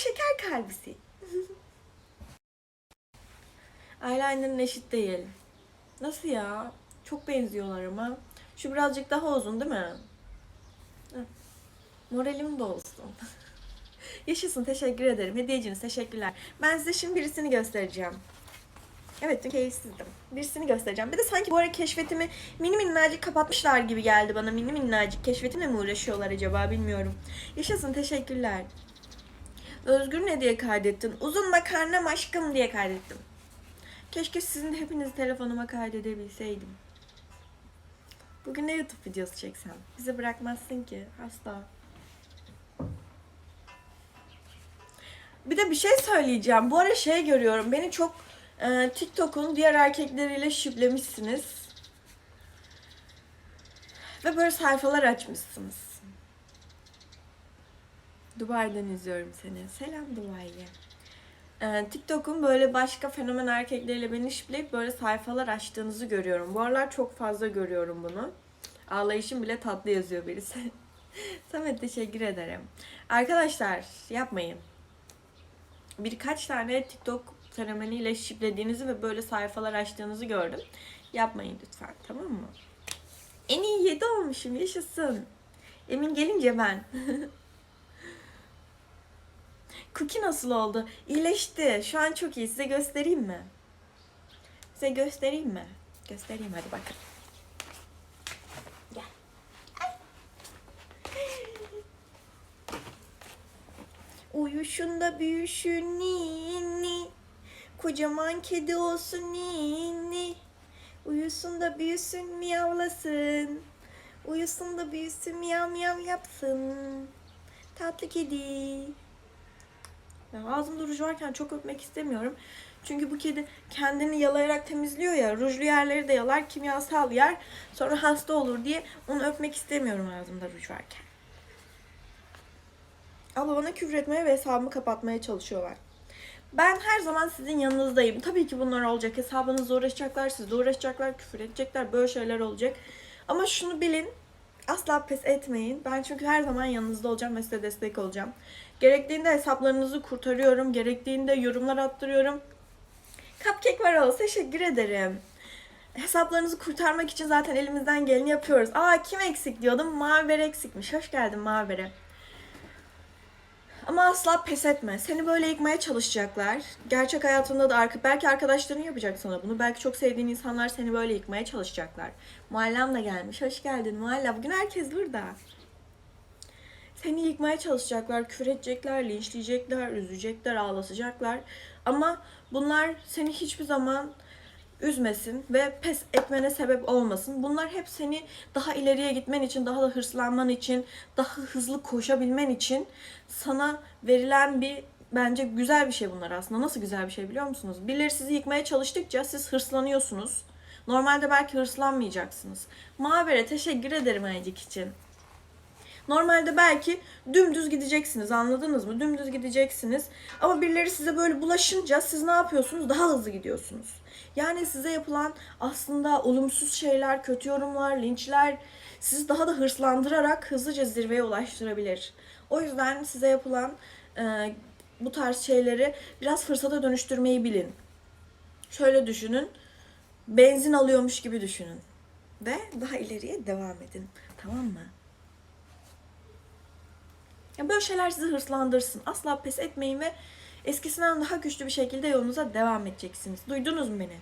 şeker kalbisi. Eyeliner'ın eşit değil. Nasıl ya? Çok benziyorlar ama. Şu birazcık daha uzun değil mi? Heh. Moralim de olsun. Yaşasın teşekkür ederim. Hediyeciniz teşekkürler. Ben size şimdi birisini göstereceğim. Evet dün keyifsizdim. Birisini göstereceğim. Bir de sanki bu ara keşfetimi mini minnacık kapatmışlar gibi geldi bana. Mini minnacık keşfetimle mi uğraşıyorlar acaba bilmiyorum. Yaşasın teşekkürler. Özgür ne diye kaydettin? Uzun makarnam aşkım diye kaydettim. Keşke sizin de hepinizi telefonuma kaydedebilseydim. Bugün ne YouTube videosu çeksem? Bizi bırakmazsın ki. Hasta. Bir de bir şey söyleyeceğim. Bu ara şey görüyorum. Beni çok e, TikTok'un diğer erkekleriyle şiplemişsiniz. Ve böyle sayfalar açmışsınız. Dubai'den izliyorum seni. Selam Dubai'ye. Ee, TikTok'un böyle başka fenomen erkekleriyle beni şipleyip böyle sayfalar açtığınızı görüyorum. Bu aralar çok fazla görüyorum bunu. Ağlayışım bile tatlı yazıyor birisi. Samet teşekkür ederim. Arkadaşlar yapmayın. Birkaç tane TikTok fenomeniyle şiplediğinizi ve böyle sayfalar açtığınızı gördüm. Yapmayın lütfen tamam mı? En iyi 7 olmuşum yaşasın. Emin gelince ben. Cookie nasıl oldu? İyileşti. Şu an çok iyi. Size göstereyim mi? Size göstereyim mi? Göstereyim hadi bakın. Gel. Ay. Uyuşun da büyüşün ninni. Kocaman kedi olsun ninni. Uyusun da büyüsün miyavlasın. Uyusun da büyüsün miyav miyav yapsın. Tatlı kedi. Ya ağzımda ruj varken çok öpmek istemiyorum. Çünkü bu kedi kendini yalayarak temizliyor ya. Rujlu yerleri de yalar, kimyasal yer. Sonra hasta olur diye onu öpmek istemiyorum ağzımda ruj varken. Abla bana küfür etmeye ve hesabımı kapatmaya çalışıyorlar. Ben her zaman sizin yanınızdayım. Tabii ki bunlar olacak. Hesabınızla uğraşacaklar, sizle uğraşacaklar, küfür edecekler. Böyle şeyler olacak. Ama şunu bilin. Asla pes etmeyin. Ben çünkü her zaman yanınızda olacağım ve size destek olacağım. Gerektiğinde hesaplarınızı kurtarıyorum. Gerektiğinde yorumlar attırıyorum. Cupcake var olsa teşekkür ederim. Hesaplarınızı kurtarmak için zaten elimizden geleni yapıyoruz. Aa kim eksik diyordum. Maver eksikmiş. Hoş geldin Maver'e. Ama asla pes etme. Seni böyle yıkmaya çalışacaklar. Gerçek hayatında da arka belki arkadaşların yapacak sana bunu. Belki çok sevdiğin insanlar seni böyle yıkmaya çalışacaklar. Muallem de gelmiş. Hoş geldin Mualla. Bugün herkes burada. Seni yıkmaya çalışacaklar, küfür edecekler, linçleyecekler, üzecekler, ağlatacaklar. Ama bunlar seni hiçbir zaman üzmesin ve pes etmene sebep olmasın. Bunlar hep seni daha ileriye gitmen için, daha da hırslanman için, daha hızlı koşabilmen için sana verilen bir bence güzel bir şey bunlar aslında. Nasıl güzel bir şey biliyor musunuz? Birileri sizi yıkmaya çalıştıkça siz hırslanıyorsunuz. Normalde belki hırslanmayacaksınız. Mavere teşekkür ederim Aycık için. Normalde belki dümdüz gideceksiniz anladınız mı? Dümdüz gideceksiniz. Ama birileri size böyle bulaşınca siz ne yapıyorsunuz? Daha hızlı gidiyorsunuz. Yani size yapılan aslında olumsuz şeyler, kötü yorumlar, linçler sizi daha da hırslandırarak hızlıca zirveye ulaştırabilir. O yüzden size yapılan e, bu tarz şeyleri biraz fırsata dönüştürmeyi bilin. Şöyle düşünün. Benzin alıyormuş gibi düşünün. Ve daha ileriye devam edin. Tamam mı? Ya böyle şeyler sizi hırslandırsın. Asla pes etmeyin ve eskisinden daha güçlü bir şekilde yolunuza devam edeceksiniz. Duydunuz mu beni?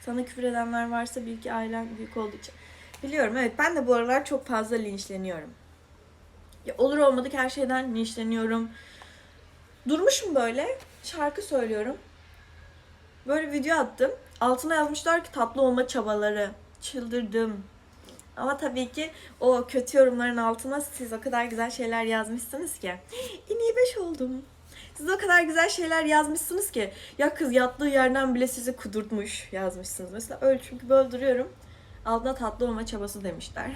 Sana küfür edenler varsa bil ki ailen büyük olduğu için. Biliyorum evet ben de bu aralar çok fazla linçleniyorum. Ya olur olmadık her şeyden linçleniyorum. Durmuşum böyle şarkı söylüyorum. Böyle video attım. Altına yazmışlar ki tatlı olma çabaları. Çıldırdım. Ama tabii ki o kötü yorumların altına siz o kadar güzel şeyler yazmışsınız ki. En iyi beş oldum. Siz o kadar güzel şeyler yazmışsınız ki. Ya kız yattığı yerden bile sizi kudurtmuş yazmışsınız. Mesela öyle çünkü böyle duruyorum. Altına tatlı olma çabası demişler.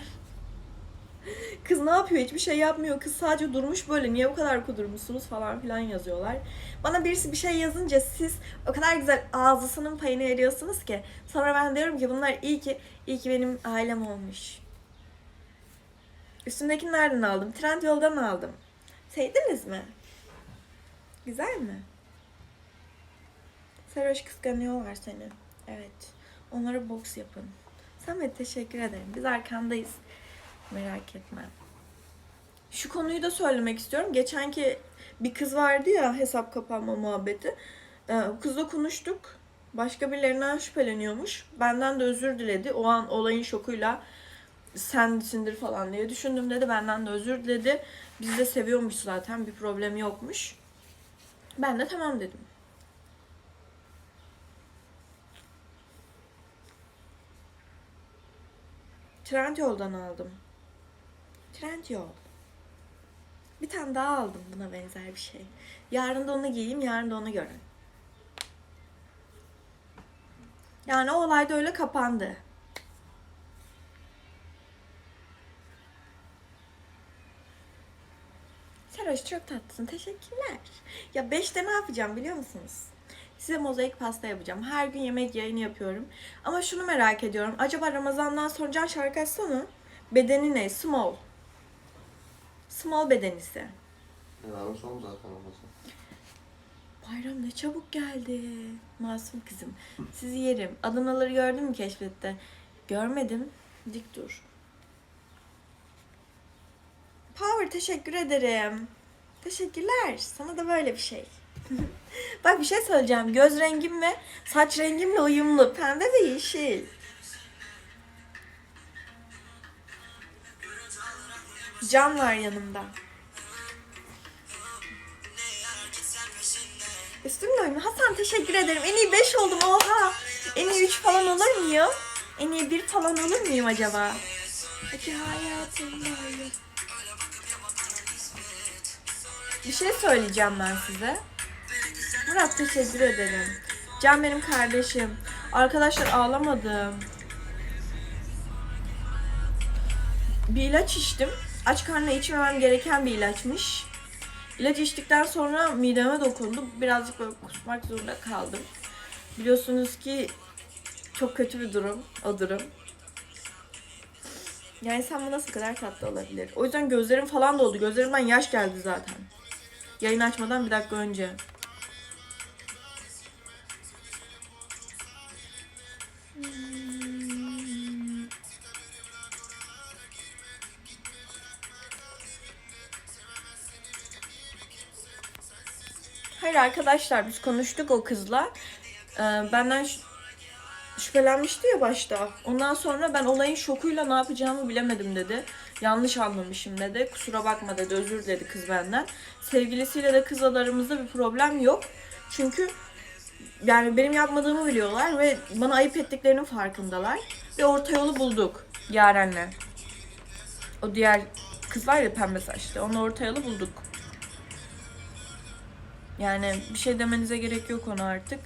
Kız ne yapıyor? Hiçbir şey yapmıyor. Kız sadece durmuş böyle. Niye bu kadar kudurmuşsunuz falan filan yazıyorlar. Bana birisi bir şey yazınca siz o kadar güzel ağzısının payını veriyorsunuz ki. Sonra ben diyorum ki bunlar iyi ki iyi ki benim ailem olmuş. Üstündekini nereden aldım? Trendyol'dan aldım. Sevdiniz mi? Güzel mi? Seroş kıskanıyorlar seni. Evet. Onlara boks yapın. Samet teşekkür ederim. Biz arkandayız. Merak etme. Şu konuyu da söylemek istiyorum. Geçenki bir kız vardı ya hesap kapanma muhabbeti. Ee, kızla konuştuk. Başka birilerinden şüpheleniyormuş. Benden de özür diledi. O an olayın şokuyla sensindir falan diye düşündüm dedi. Benden de özür diledi. Bizi de seviyormuş zaten. Bir problemi yokmuş. Ben de tamam dedim. Trendyol'dan aldım. Trendyol. Bir tane daha aldım buna benzer bir şey. Yarın da onu giyeyim, yarın da onu görün. Yani o olay da öyle kapandı. Seroş çok tatlısın. Teşekkürler. Ya 5'te ne yapacağım biliyor musunuz? Size mozaik pasta yapacağım. Her gün yemek yayını yapıyorum. Ama şunu merak ediyorum. Acaba Ramazan'dan sonra Can şarkı açsana. Bedeni ne? Small. Small bedenisi. Yarın son zaten olmasın. Bayram ne çabuk geldi. Masum kızım. Sizi yerim. Adanaları gördün mü keşfette? Görmedim. Dik dur. Power teşekkür ederim. Teşekkürler. Sana da böyle bir şey. Bak bir şey söyleyeceğim. Göz rengim ve saç rengimle uyumlu. Pembe ve yeşil. Can var yanımda. Üstümle oyun. Hasan teşekkür ederim. En iyi 5 oldum oha. En iyi 3 falan olur muyum? En iyi 1 falan olur muyum acaba? Peki hayatım. Bir şey söyleyeceğim ben size. Murat teşekkür ederim. Can benim kardeşim. Arkadaşlar ağlamadım. Bir ilaç içtim. Aç karnına içmemem gereken bir ilaçmış. İlaç içtikten sonra mideme dokundu. Birazcık böyle kusmak zorunda kaldım. Biliyorsunuz ki çok kötü bir durum o durum. Yani insan bu nasıl kadar tatlı olabilir? O yüzden gözlerim falan doldu. Gözlerimden yaş geldi zaten. Yayın açmadan bir dakika önce. Hayır arkadaşlar biz konuştuk o kızla. Ee, benden şüphelenmişti ya başta. Ondan sonra ben olayın şokuyla ne yapacağımı bilemedim dedi. Yanlış anlamışım dedi. Kusura bakma dedi. Özür diledi kız benden. Sevgilisiyle de kız aramızda bir problem yok. Çünkü yani benim yapmadığımı biliyorlar ve bana ayıp ettiklerinin farkındalar. Ve orta yolu bulduk Yaren'le. O diğer kız var ya pembe saçlı. Onunla orta yolu bulduk. Yani bir şey demenize gerek yok ona artık.